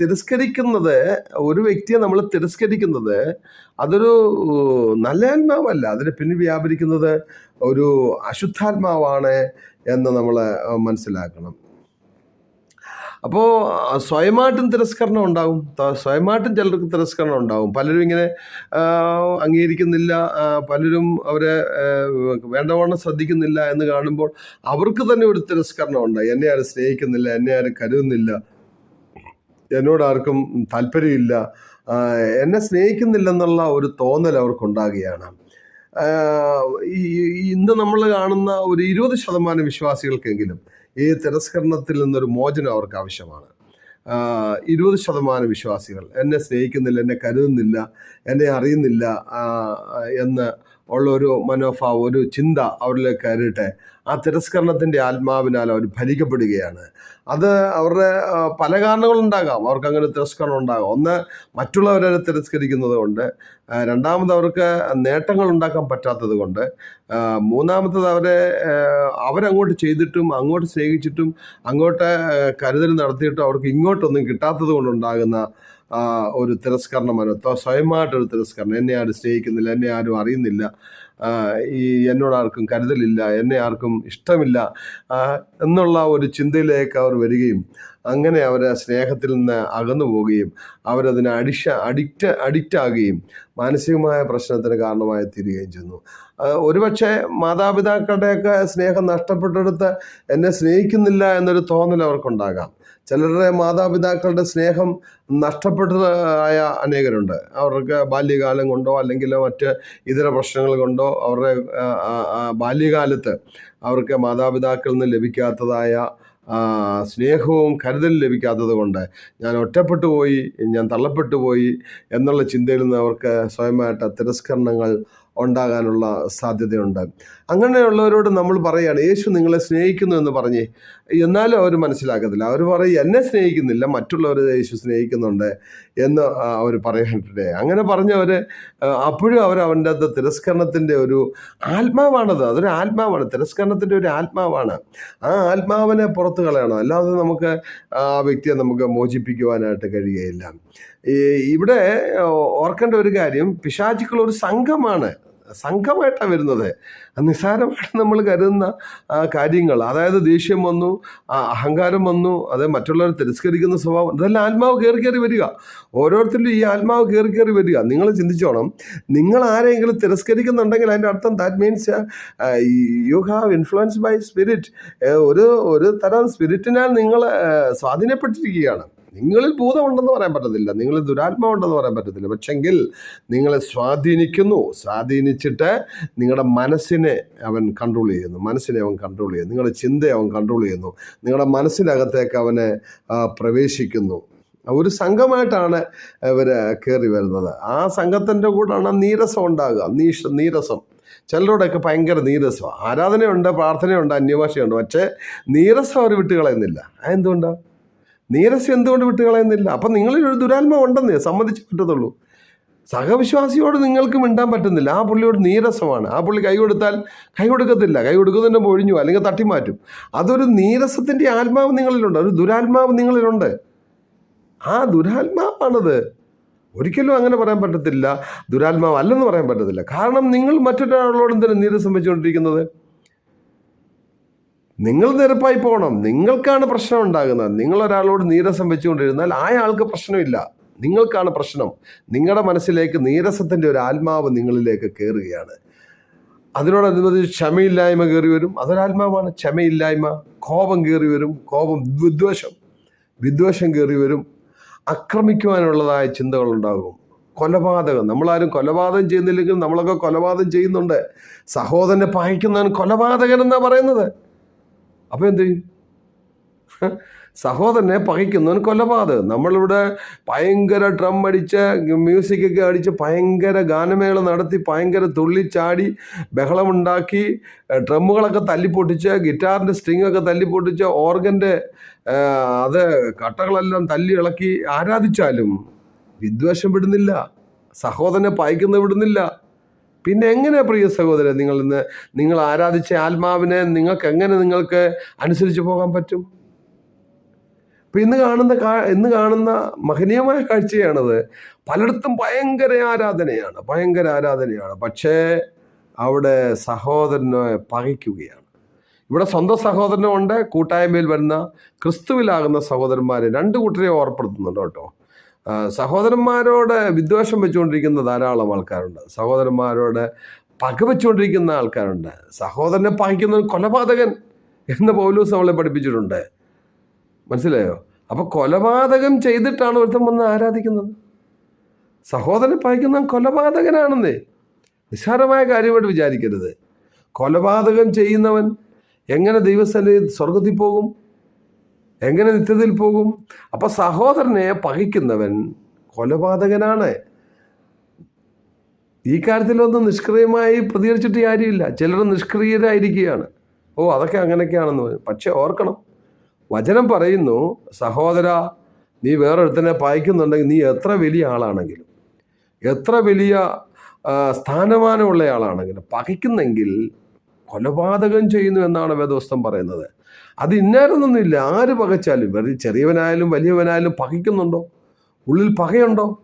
തിരസ്കരിക്കുന്നത് ഒരു വ്യക്തിയെ നമ്മൾ തിരസ്കരിക്കുന്നത് അതൊരു നല്ല ആത്മാവല്ല അതിന് പിന്നിൽ വ്യാപരിക്കുന്നത് ഒരു അശുദ്ധാത്മാവാണ് എന്ന് നമ്മൾ മനസ്സിലാക്കണം. അപ്പോൾ സ്വയമായിട്ടും തിരസ്കരണം ഉണ്ടാകും സ്വയമായിട്ടും ചിലർക്ക് തിരസ്കരണം ഉണ്ടാകും പലരും ഇങ്ങനെ അംഗീകരിക്കുന്നില്ല പലരും അവരെ വേണ്ടവണ്ണം ശ്രദ്ധിക്കുന്നില്ല എന്ന് കാണുമ്പോൾ അവർക്ക് തന്നെ ഒരു തിരസ്കരണം ഉണ്ടായി. എന്നെ ആരും സ്നേഹിക്കുന്നില്ല എന്നെ ആരും കരുതുന്നില്ല എന്നോട് ആർക്കും താല്പര്യമില്ല എന്നെ സ്നേഹിക്കുന്നില്ലെന്നുള്ള ഒരു തോന്നൽ അവർക്കുണ്ടാകുകയാണ്. ഇന്ന് നമ്മൾ കാണുന്ന ഒരു ഇരുപത് ശതമാനം വിശ്വാസികൾക്കെങ്കിലും ഈ തിരസ്കരണത്തിൽ നിന്നൊരു മോചനം അവർക്ക് ആവശ്യമാണ്. ഇരുപത് ശതമാനം വിശ്വാസികൾ എന്നെ സ്നേഹിക്കുന്നില്ല എന്നെ കരുതുന്നില്ല എന്നെ അറിയുന്നില്ല എന്ന് ഉള്ള ഒരു മനോഭാവം ഒരു ചിന്ത അവരിലേക്ക് കയറിയിട്ട് ആ തിരസ്കരണത്തിന്റെ ആത്മാവിനാൽ അവർ ഭരിക്കപ്പെടുകയാണ് അത് അവരുടെ പല കാരണങ്ങളുണ്ടാകാം അവർക്ക് അങ്ങനെ തിരസ്കരണം ഉണ്ടാകാം. ഒന്ന് മറ്റുള്ളവരെ തിരസ്കരിക്കുന്നത് കൊണ്ട് രണ്ടാമത് അവർക്ക് നേട്ടങ്ങൾ ഉണ്ടാക്കാൻ പറ്റാത്തത് കൊണ്ട് മൂന്നാമത്തത് അവരെ അവരങ്ങോട്ട് ചെയ്തിട്ടും അങ്ങോട്ട് സ്നേഹിച്ചിട്ടും അങ്ങോട്ട് കരുതൽ നടത്തിയിട്ടും അവർക്ക് ഇങ്ങോട്ടൊന്നും കിട്ടാത്തത് കൊണ്ടുണ്ടാകുന്ന ഒരു തിരസ്കരണ മനോത്വം സ്വയമായിട്ടൊരു തിരസ്കരണം. എന്നെ ആരും സ്നേഹിക്കുന്നില്ല എന്നെ ആരും അറിയുന്നില്ല. ഈ എന്നോട് ആർക്കും കരുതലില്ല എന്നെ ആർക്കും ഇഷ്ടമില്ല എന്നുള്ള ഒരു ചിന്തയിലേക്ക് അവർ വരികയും അങ്ങനെ അവർ സ്നേഹത്തിൽ നിന്ന് അകന്നു പോവുകയും അവരതിന് അഡിഷ അഡിക്റ്റ് അഡിക്റ്റ് ആകുകയും മാനസികമായ പ്രശ്നത്തിന് കാരണമായി തീരുകയും ചെയ്യുന്നു ഒരുപക്ഷെ മാതാപിതാക്കളുടെയൊക്കെ സ്നേഹം നഷ്ടപ്പെട്ടെടുത്ത് എന്നെ സ്നേഹിക്കുന്നില്ല എന്നൊരു തോന്നൽ അവർക്കുണ്ടാകാം. ചിലരുടെ മാതാപിതാക്കളുടെ സ്നേഹം നഷ്ടപ്പെട്ടതായ അനേകരുണ്ട്. അവർക്ക് ബാല്യകാലം കൊണ്ടോ അല്ലെങ്കിൽ മറ്റ് ഇതര പ്രശ്നങ്ങൾ കൊണ്ടോ അവരുടെ ബാല്യകാലത്ത് അവർക്ക് മാതാപിതാക്കളിൽ നിന്ന് ലഭിക്കാത്തതായ സ്നേഹവും കരുതലും ലഭിക്കാത്തത് കൊണ്ട് ഞാൻ ഒറ്റപ്പെട്ടു പോയി ഞാൻ തള്ളപ്പെട്ടു പോയി എന്നുള്ള ചിന്തയിൽ നിന്ന് അവർക്ക് സ്വയമായിട്ട് തിരസ്കരണങ്ങൾ ഉണ്ടാകാനുള്ള സാധ്യതയുണ്ട്. അങ്ങനെയുള്ളവരോട് നമ്മൾ പറയുകയാണ് യേശു നിങ്ങളെ സ്നേഹിക്കുന്നു എന്ന് പറഞ്ഞ് എന്നാലും അവർ മനസ്സിലാക്കത്തില്ല. അവർ പറയും എന്നെ സ്നേഹിക്കുന്നില്ല മറ്റുള്ളവർ യേശു സ്നേഹിക്കുന്നുണ്ട് എന്ന് അവർ പറയാനിടേ അങ്ങനെ പറഞ്ഞവർ അപ്പോഴും അവർ അവന്റെ അത് തിരസ്കരണത്തിന്റെ ഒരു ആത്മാവാണത്. അതൊരു ആത്മാവാണ്. തിരസ്കരണത്തിന്റെ ഒരു ആത്മാവാണ്. ആ ആത്മാവിനെ പുറത്ത് കളയണം. അല്ലാതെ നമുക്ക് ആ വ്യക്തിയെ നമുക്ക് മോചിപ്പിക്കുവാനായിട്ട് കഴിയുകയില്ല. ഇവിടെ ഓർക്കേണ്ട ഒരു കാര്യം പിശാചുക്കൾ ഒരു സംഘമാണ്. സംഘമായിട്ടാണ് വരുന്നത്. നിസ്സാരമായിട്ട് നമ്മൾ കരുതുന്ന കാര്യങ്ങൾ. അതായത് ദേഷ്യം വന്നു അഹങ്കാരം വന്നു അത് മറ്റുള്ളവരെ തിരസ്കരിക്കുന്ന സ്വഭാവം ഇതെല്ലാം ആത്മാവ് കയറി കയറി വരിക. ഓരോരുത്തരിലും ഈ ആത്മാവ് കയറി കയറി വരിക. നിങ്ങൾ ചിന്തിച്ചോണം നിങ്ങൾ ആരെങ്കിലും തിരസ്കരിക്കുന്നുണ്ടെങ്കിൽ അതിന്റെ അർത്ഥം that means you have influence by spirit ഒരു ഒരു തരം സ്പിരിറ്റിനാൽ നിങ്ങൾ സ്വാധീനപ്പെട്ടിരിക്കുകയാണ്. നിങ്ങളിൽ ഭൂതമുണ്ടെന്ന് പറയാൻ പറ്റത്തില്ല. നിങ്ങളിൽ ദുരാത്മാവുണ്ടെന്ന് പറയാൻ പറ്റത്തില്ല. പക്ഷെങ്കിൽ നിങ്ങളെ സ്വാധീനിക്കുന്നു. സ്വാധീനിച്ചിട്ട് നിങ്ങളുടെ മനസ്സിനെ അവൻ കൺട്രോൾ ചെയ്യുന്നു. മനസ്സിനെ അവൻ കൺട്രോൾ ചെയ്യുന്നു. നിങ്ങളുടെ ചിന്തയെ അവൻ കൺട്രോൾ ചെയ്യുന്നു. നിങ്ങളുടെ മനസ്സിനകത്തേക്ക് അവനെ പ്രവേശിക്കുന്നു. ഒരു സംഘമായിട്ടാണ് ഇവർ കയറി വരുന്നത്. ആ സംഘത്തിന്റെ കൂടാണ് നീരസം ഉണ്ടാകുക. നീഷ നീരസം. ചിലരോടൊക്കെ ഭയങ്കര നീരസമാണ് ആരാധനയുണ്ട് പ്രാർത്ഥനയുണ്ട് അന്യഭാഷയുണ്ട്. പക്ഷേ നീരസം അവർ വിട്ടുകളയുന്നില്ല. അതെന്തുകൊണ്ടാണ് നീരസം എന്തുകൊണ്ട് വിട്ടുകളയുന്നില്ല? അപ്പം നിങ്ങളിൽ ഒരു ദുരാത്മാവ് ഉണ്ടെന്നേ സമ്മതിച്ച് പറ്റത്തുള്ളൂ സഹവിശ്വാസിയോട് നിങ്ങൾക്ക് മിണ്ടാൻ പറ്റുന്നില്ല. ആ പുള്ളിയോട് നീരസമാണ്. ആ പുള്ളി കൈ കൊടുത്താൽ കൈ കൊടുക്കത്തില്ല. കൈ കൊടുക്കുന്നതിന്റെ ഒഴിഞ്ഞു അല്ലെങ്കിൽ തട്ടിമാറ്റും. അതൊരു നീരസത്തിന്റെ ആത്മാവ് നിങ്ങളിലുണ്ട്. ഒരു ദുരാത്മാവ് നിങ്ങളിലുണ്ട്. ആ ദുരാത്മാവാണത്. ഒരിക്കലും അങ്ങനെ പറയാൻ പറ്റത്തില്ല. ദുരാത്മാവ് അല്ലെന്ന് പറയാൻ പറ്റത്തില്ല. കാരണം നിങ്ങൾ മറ്റൊരാളോട് എന്തിനാണ് നീരസം വെച്ചുകൊണ്ടിരിക്കുന്നത്? നിങ്ങൾ നിരപ്പായി പോകണം. നിങ്ങൾക്കാണ് പ്രശ്നം ഉണ്ടാകുന്നത്. നിങ്ങൾ ഒരാളോട് നീരസം വെച്ചുകൊണ്ടിരുന്നാൽ ആ ആൾക്ക് പ്രശ്നമില്ല. നിങ്ങൾക്കാണ് പ്രശ്നം. നിങ്ങളുടെ മനസ്സിലേക്ക് നീരസത്തിന്റെ ഒരു ആത്മാവ് നിങ്ങളിലേക്ക് കയറുകയാണ് അതിനോടനുബന്ധിച്ച് ക്ഷമയില്ലായ്മ കയറി വരും. അതൊരാത്മാവാണ്. ക്ഷമയില്ലായ്മ കോപം കയറി വരും. കോപം വിദ്വേഷം വിദ്വേഷം കയറി വരും. ആക്രമിക്കുവാനുള്ളതായ ചിന്തകളുണ്ടാകും കൊലപാതകം. നമ്മളാരും കൊലപാതകം ചെയ്യുന്നില്ലെങ്കിൽ നമ്മളൊക്കെ കൊലപാതകം ചെയ്യുന്നുണ്ട്. സഹോദരനെ പായിക്കുന്നതാണ് കൊലപാതകൻ എന്നാണ് പറയുന്നത്? അപ്പോൾ എന്ത് ചെയ്യും? സഹോദരനെ പകയ്ക്കുന്നവൻ കൊലപാതകം. നമ്മളിവിടെ ഭയങ്കര ഡ്രം അടിച്ച് മ്യൂസിക്കൊക്കെ അടിച്ച് ഭയങ്കര ഗാനമേള നടത്തി ഭയങ്കര തുള്ളിച്ചാടി ബഹളമുണ്ടാക്കി ഡ്രമ്മുകളൊക്കെ തല്ലിപ്പൊട്ടിച്ച് ഗിറ്റാറിന്റെ സ്ട്രിങ്ങൊക്കെ തല്ലിപ്പൊട്ടിച്ച് ഓർഗന്റെ അത് കട്ടകളെല്ലാം തല്ലി ഇളക്കി ആരാധിച്ചാലും വിദ്വേഷം വിടുന്നില്ല. സഹോദരനെ പായിക്കുന്ന വിടുന്നില്ല. പിന്നെ എങ്ങനെ പ്രിയ സഹോദരൻ? നിങ്ങൾ ഇന്ന് നിങ്ങൾ ആരാധിച്ച ആത്മാവിനെ നിങ്ങൾക്ക് എങ്ങനെ നിങ്ങൾക്ക് അനുസരിച്ച് പോകാൻ പറ്റും? ഇപ്പം ഇന്ന് കാണുന്ന കാ ഇന്ന് കാണുന്ന മഹനീയമായ കാഴ്ചയാണത്. പലയിടത്തും ഭയങ്കര ആരാധനയാണ് ഭയങ്കര ആരാധനയാണ്. പക്ഷേ അവിടെ സഹോദരനെ പകയ്ക്കുകയാണ്. ഇവിടെ സ്വന്തം സഹോദരനുണ്ട് കൂട്ടായ്മയിൽ വരുന്ന ക്രിസ്തുവിലാകുന്ന സഹോദരന്മാരെ രണ്ട് കൂട്ടരെ ഓർപ്പെടുത്തുന്നുണ്ട് കേട്ടോ. സഹോദരന്മാരോട് വിദ്വേഷം വെച്ചുകൊണ്ടിരിക്കുന്ന ധാരാളം ആൾക്കാരുണ്ട്. സഹോദരന്മാരോട് പകവെച്ചുകൊണ്ടിരിക്കുന്ന ആൾക്കാരുണ്ട്. സഹോദരനെ പകയ്ക്കുന്ന കൊലപാതകൻ എന്ന് പൗലൂസ് നമ്മളെ പഠിപ്പിച്ചിട്ടുണ്ട്. മനസ്സിലായോ? അപ്പോൾ കൊലപാതകം ചെയ്തിട്ടാണ് ഒരുത്തൻ വന്ന് ആരാധിക്കുന്നത്? സഹോദരനെ പകയ്ക്കുന്ന കൊലപാതകനാണെന്നേ. നിസ്സാരമായ കാര്യമായിട്ട് വിചാരിക്കരുത്. കൊലപാതകം ചെയ്യുന്നവൻ എങ്ങനെ ദൈവസന്നിധി സ്വർഗത്തിൽ പോകും? എങ്ങനെ നിത്യത്തിൽ പോകും? അപ്പം സഹോദരനെ പകയ്ക്കുന്നവൻ കൊലപാതകനാണ്. ഈ കാര്യത്തിലൊന്നും നിഷ്ക്രിയമായി പ്രതികരിച്ചിട്ട് കാര്യമില്ല. ചിലർ നിഷ്ക്രിയരായിരിക്കുകയാണ്. ഓ അതൊക്കെ അങ്ങനെയൊക്കെയാണെന്ന് പറഞ്ഞു. പക്ഷെ ഓർക്കണം വചനം പറയുന്നു സഹോദര നീ വേറൊരുത്തനെ പായിക്കുന്നുണ്ടെങ്കിൽ നീ എത്ര വലിയ ആളാണെങ്കിലും എത്ര വലിയ സ്ഥാനമാനമുള്ള ആളാണെങ്കിലും പകയ്ക്കുന്നെങ്കിൽ കൊലപാതകം ചെയ്യുന്നു എന്നാണ് വേദവസ്തം പറയുന്നത്. അത് ഇന്നാരെന്നൊന്നുമില്ല ആര് പകച്ചാലും? വെറുതെ ചെറിയവനായാലും വലിയവനായാലും പകയ്ക്കുന്നുണ്ടോ? ഉള്ളിൽ പകയുണ്ടോ?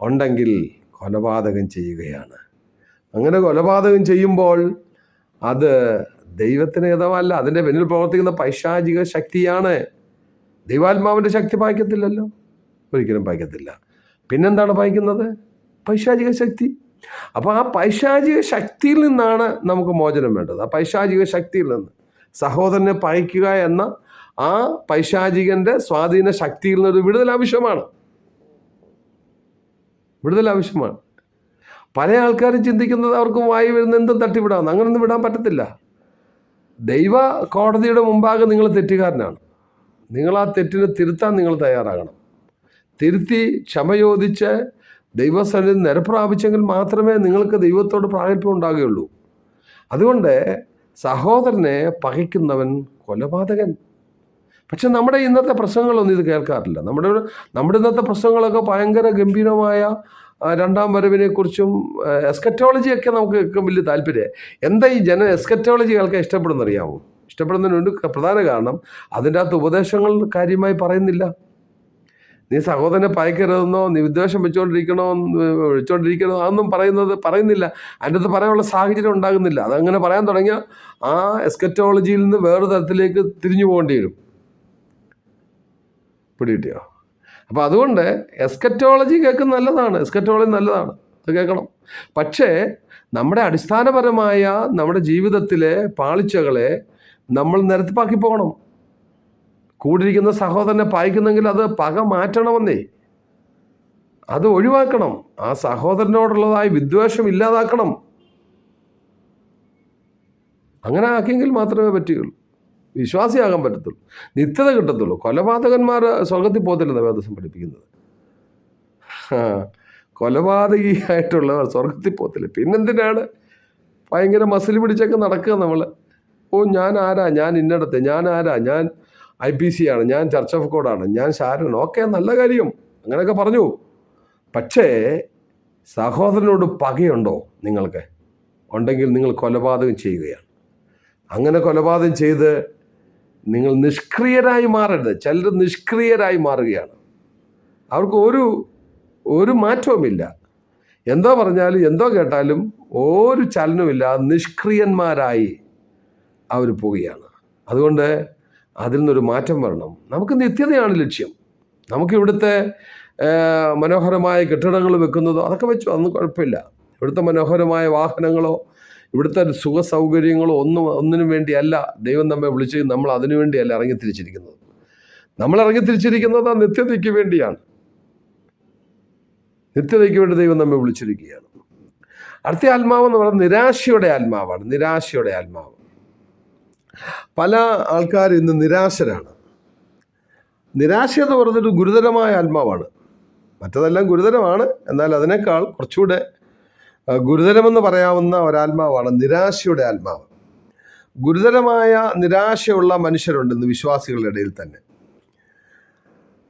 ഉണ്ടെങ്കിൽ കൊലപാതകം ചെയ്യുകയാണ്. അങ്ങനെ കൊലപാതകം ചെയ്യുമ്പോൾ അത് ദൈവത്തിന് ഹിതമല്ല അതിന്റെ പിന്നിൽ പ്രവർത്തിക്കുന്ന പൈശാചിക ശക്തിയാണ്. ദൈവാത്മാവിന്റെ ശക്തി പായിക്കത്തില്ലല്ലോ. ഒരിക്കലും പായിക്കത്തില്ല. പിന്നെന്താണ് പായിക്കുന്നത്? പൈശാചിക ശക്തി. അപ്പോൾ ആ പൈശാചിക ശക്തിയിൽ നിന്നാണ് നമുക്ക് മോചനം വേണ്ടത്. ആ പൈശാചിക ശക്തിയിൽ നിന്ന്. സഹോദരനെ പയക്കുക എന്ന ആ പൈശാചികന്റെ സ്വാധീന ശക്തിയിൽ നിന്നൊരു വിടുതൽ ആവശ്യമാണ്. വിടുതൽ ആവശ്യമാണ്. പല ആൾക്കാരും ചിന്തിക്കുന്നത് അവർക്ക് വായി വരുന്ന എന്തും തട്ടിവിടാമെന്ന് അങ്ങനൊന്നും വിടാൻ പറ്റത്തില്ല. ദൈവ കോടതിയുടെ മുമ്പാകെ നിങ്ങൾ തെറ്റുകാരനാണ്. നിങ്ങൾ ആ തെറ്റിനെ തിരുത്താൻ നിങ്ങൾ തയ്യാറാകണം. തിരുത്തി ക്ഷമയോദിച്ച് ദൈവസന്നിധി നിരപ്രാപിച്ചെങ്കിൽ മാത്രമേ നിങ്ങൾക്ക് ദൈവത്തോട് പ്രാഗൽഭ്യം ഉണ്ടാകുകയുള്ളൂ. അതുകൊണ്ട് സഹോദരനെ പകയ്ക്കുന്നവൻ കൊലപാതകൻ. പക്ഷെ നമ്മുടെ ഇന്നത്തെ പ്രശ്നങ്ങളൊന്നും ഇത് കേൾക്കാറില്ല. നമ്മുടെ നമ്മുടെ ഇന്നത്തെ പ്രശ്നങ്ങളൊക്കെ ഭയങ്കര ഗംഭീരമായ രണ്ടാം വരവിനെക്കുറിച്ചും എസ്കറ്റോളജിയൊക്കെ നമുക്ക് വലിയ താല്പര്യം എന്താ ഈ ജന എസ്കറ്റോളജി കേൾക്കാൻ ഇഷ്ടപ്പെടുന്നറിയാമോ ഇഷ്ടപ്പെടുന്നതിന് പ്രധാന കാരണം അതിന്റെ അകത്ത് ഉപദേശങ്ങൾ കാര്യമായി പറയുന്നില്ല. നീ സഹോദരനെ പയക്കരുതെന്നോ നീ വിദ്വേഷം വെച്ചുകൊണ്ടിരിക്കണോ വെച്ചുകൊണ്ടിരിക്കണോ അതൊന്നും പറയുന്നത് പറയുന്നില്ല. അതിന്റെ അകത്ത് പറയാനുള്ള സാഹചര്യം ഉണ്ടാകുന്നില്ല. അതങ്ങനെ പറയാൻ തുടങ്ങിയ ആ എസ്കറ്റോളജിയിൽ നിന്ന് വേറെ തരത്തിലേക്ക് തിരിഞ്ഞു പോകേണ്ടി വരും. പിടികിട്ടിയോ? അപ്പോൾ അതുകൊണ്ട് എസ്കറ്റോളജി കേൾക്കുന്നത് നല്ലതാണ്. എസ്കറ്റോളജി നല്ലതാണ്. അത് കേൾക്കണം. പക്ഷേ നമ്മുടെ അടിസ്ഥാനപരമായ നമ്മുടെ ജീവിതത്തിലെ പാളിച്ചകളെ നമ്മൾ നിരത്തിപ്പാക്കി പോകണം. കൂടിയിരിക്കുന്ന സഹോദരനെ പായിക്കുന്നെങ്കിൽ അത് പക മാറ്റണമെന്നേ. അത് ഒഴിവാക്കണം. ആ സഹോദരനോടുള്ളതായ വിദ്വേഷം ഇല്ലാതാക്കണം. അങ്ങനെ ആക്കിയെങ്കിൽ മാത്രമേ പറ്റുകയുള്ളൂ. വിശ്വാസിയാകാൻ പറ്റത്തുള്ളൂ. നിത്യത കിട്ടത്തുള്ളൂ. കൊലപാതകന്മാർ സ്വർഗത്തിൽ പോകത്തില്ലെന്ന് വേദസം പഠിപ്പിക്കുന്നത്. കൊലപാതകിയായിട്ടുള്ളവർ സ്വർഗത്തിൽ പോകത്തില്ല. പിന്നെന്തിനാണ്? ഭയങ്കര മസിൽ പിടിച്ചൊക്കെ നടക്കുക നമ്മൾ ഓ ഞാൻ ആരാ? ഞാൻ ഇന്നടത്തെ. ഞാൻ ആരാ? ഞാൻ ഐ പി സി ആണ്. ഞാൻ ചർച്ച് ഓഫ് കോഡാണ് ഞാൻ ഷാരൻ ഓക്കെ നല്ല കാര്യം. അങ്ങനെയൊക്കെ പറഞ്ഞു. പക്ഷേ സഹോദരനോട് പകയുണ്ടോ നിങ്ങൾക്ക്? ഉണ്ടെങ്കിൽ നിങ്ങൾ കൊലപാതകം ചെയ്യുകയാണ്. അങ്ങനെ കൊലപാതകം ചെയ്ത് നിങ്ങൾ നിഷ്ക്രിയരായി മാറരുത്. ചിലർ നിഷ്ക്രിയരായി മാറുകയാണ്. അവർക്ക് ഒരു ഒരു മാറ്റവുമില്ല. എന്തോ പറഞ്ഞാലും എന്തോ കേട്ടാലും ഒരു ചലനവുമില്ല. നിഷ്ക്രിയന്മാരായി അവർ പോവുകയാണ്. അതുകൊണ്ട് അതിൽ നിന്നൊരു മാറ്റം വരണം. നമുക്ക് നിത്യതയാണ് ലക്ഷ്യം. നമുക്ക് ഇവിടുത്തെ ആ, മനോഹരമായ കെട്ടിടങ്ങൾ വെക്കുന്നതോ അതൊക്കെ വെച്ചു അതൊന്നും കുഴപ്പമില്ല. ഇവിടുത്തെ മനോഹരമായ വാഹനങ്ങളോ ഇവിടുത്തെ സുഖ സൗകര്യങ്ങളോ ഒന്നും ഒന്നിനും വേണ്ടിയല്ല ദൈവം നമ്മെ വിളിച്ച് നമ്മൾ അതിനു വേണ്ടിയല്ല ഇറങ്ങിത്തിരിച്ചിരിക്കുന്നത്. നമ്മൾ ഇറങ്ങിത്തിരിച്ചിരിക്കുന്നത് ആ നിത്യതയ്ക്ക് വേണ്ടിയാണ്. നിത്യതയ്ക്ക് വേണ്ടി ദൈവം നമ്മെ വിളിച്ചിരിക്കുകയാണ്. അടുത്ത ആത്മാവ് എന്ന് പറയുന്നത് നിരാശയുടെ ആത്മാവാണ്. നിരാശയുടെ ആത്മാവ്. പല ആൾക്കാരും ഇന്ന് നിരാശരാണ്. നിരാശ എന്ന് പറഞ്ഞൊരു ഗുരുതരമായ ആത്മാവാണ്. മറ്റതെല്ലാം ഗുരുതരമാണ്. എന്നാൽ അതിനേക്കാൾ കുറച്ചുകൂടെ ഗുരുതരമെന്ന് പറയാവുന്ന ഒരാത്മാവാണ് നിരാശയുടെ ആത്മാവ്. ഗുരുതരമായ നിരാശയുള്ള മനുഷ്യരുണ്ട് ഇന്ന് വിശ്വാസികളുടെ ഇടയിൽ തന്നെ.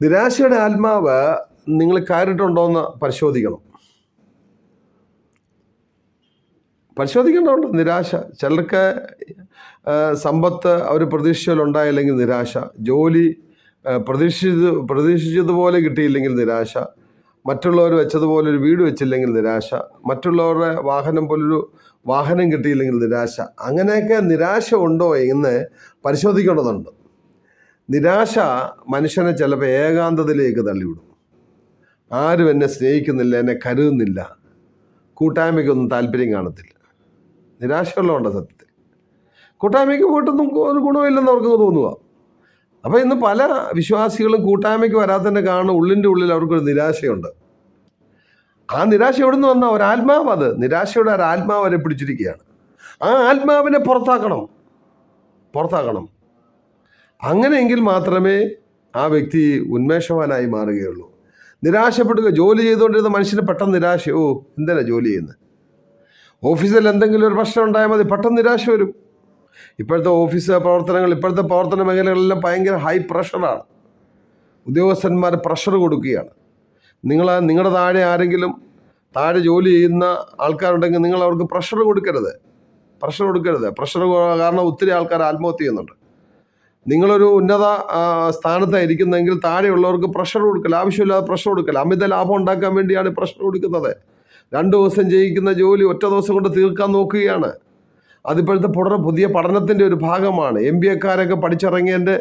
നിരാശയുടെ ആത്മാവ് നിങ്ങൾ കയറിയിട്ടുണ്ടോയെന്ന് പരിശോധിക്കണം. പരിശോധിക്കേണ്ടതുണ്ട്. നിരാശ. ചിലർക്ക് സമ്പത്ത് അവർ പ്രതീക്ഷയിലുണ്ടായില്ലെങ്കിൽ നിരാശ. ജോലി പ്രതീക്ഷിച്ചത് പ്രതീക്ഷിച്ചതുപോലെ കിട്ടിയില്ലെങ്കിൽ നിരാശ. മറ്റുള്ളവർ വെച്ചതുപോലെ ഒരു വീട് വെച്ചില്ലെങ്കിൽ നിരാശ. മറ്റുള്ളവരുടെ വാഹനം പോലൊരു വാഹനം കിട്ടിയില്ലെങ്കിൽ നിരാശ. അങ്ങനെയൊക്കെ നിരാശ ഉണ്ടോ എന്ന് പരിശോധിക്കേണ്ടതുണ്ട്. നിരാശ മനുഷ്യനെ ചിലപ്പോൾ ഏകാന്തതയിലേക്ക് തള്ളിവിടും. ആരും എന്നെ സ്നേഹിക്കുന്നില്ല എന്നെ കരുതുന്നില്ല. കൂട്ടായ്മയ്ക്കൊന്നും താല്പര്യം കാണത്തില്ല. നിരാശയുള്ളതുണ്ട് സത്യത്തിൽ കൂട്ടായ്മയ്ക്ക് പോയിട്ടൊന്നും ഒരു ഗുണമില്ലെന്ന് അവർക്ക് തോന്നുക. അപ്പോൾ ഇന്ന് പല വിശ്വാസികളും കൂട്ടായ്മയ്ക്ക് വരാത്തതിന്റെ കാരണം ഉള്ളിന്റെ ഉള്ളിൽ അവർക്കൊരു നിരാശയുണ്ട്. ആ നിരാശ എവിടെ നിന്ന് വന്ന ഒരാത്മാവ് അത്. നിരാശയുടെ ഒരു ആത്മാവ് അവരെ പിടിച്ചിരിക്കുകയാണ്. ആ ആത്മാവിനെ പുറത്താക്കണം. പുറത്താക്കണം. അങ്ങനെയെങ്കിൽ മാത്രമേ ആ വ്യക്തി ഉന്മേഷവാനായി മാറുകയുള്ളൂ. നിരാശപ്പെടുക ജോലി ചെയ്തുകൊണ്ടിരുന്ന മനുഷ്യന് പെട്ടെന്ന് നിരാശ ഓ എന്തിനാണ് ജോലി ചെയ്യുന്നത് ഓഫീസിൽ എന്തെങ്കിലും ഒരു പ്രശ്നം ഉണ്ടായാൽ മതി. പെട്ടെന്ന് നിരാശ വരും. ഇപ്പോഴത്തെ ഓഫീസ് പ്രവർത്തനങ്ങൾ ഇപ്പോഴത്തെ പ്രവർത്തന മേഖലകളെല്ലാം ഭയങ്കര ഹൈ പ്രഷറാണ് ഉദ്യോഗസ്ഥന്മാർ പ്രഷർ കൊടുക്കുകയാണ്. നിങ്ങൾ നിങ്ങളുടെ താഴെ ആരെങ്കിലും താഴെ ജോലി ചെയ്യുന്ന ആൾക്കാരുണ്ടെങ്കിൽ നിങ്ങൾ അവർക്ക് പ്രഷർ കൊടുക്കരുത്. പ്രഷർ കൊടുക്കരുത്. പ്രഷർ കാരണം ഒത്തിരി ആൾക്കാർ ആത്മഹത്യ ചെയ്യുന്നുണ്ട്. നിങ്ങളൊരു ഉന്നത സ്ഥാനത്തായിരിക്കുന്നെങ്കിൽ താഴെയുള്ളവർക്ക് പ്രഷർ കൊടുക്കൽ ആവശ്യമില്ലാതെ പ്രഷർ കൊടുക്കൽ അമിത ലാഭം ഉണ്ടാക്കാൻ വേണ്ടിയാണ് പ്രഷർ കൊടുക്കുന്നത്. രണ്ട് ദിവസം ചെയ്യിക്കുന്ന ജോലി ഒറ്റ ദിവസം കൊണ്ട് തീർക്കാൻ നോക്കുകയാണ്. അതിപ്പോഴത്തെ പുറ പുതിയ പഠനത്തിന്റെ ഒരു ഭാഗമാണ്. എം ബി എക്കാരൊക്കെ പഠിച്ചിറങ്ങിയതിന്റെ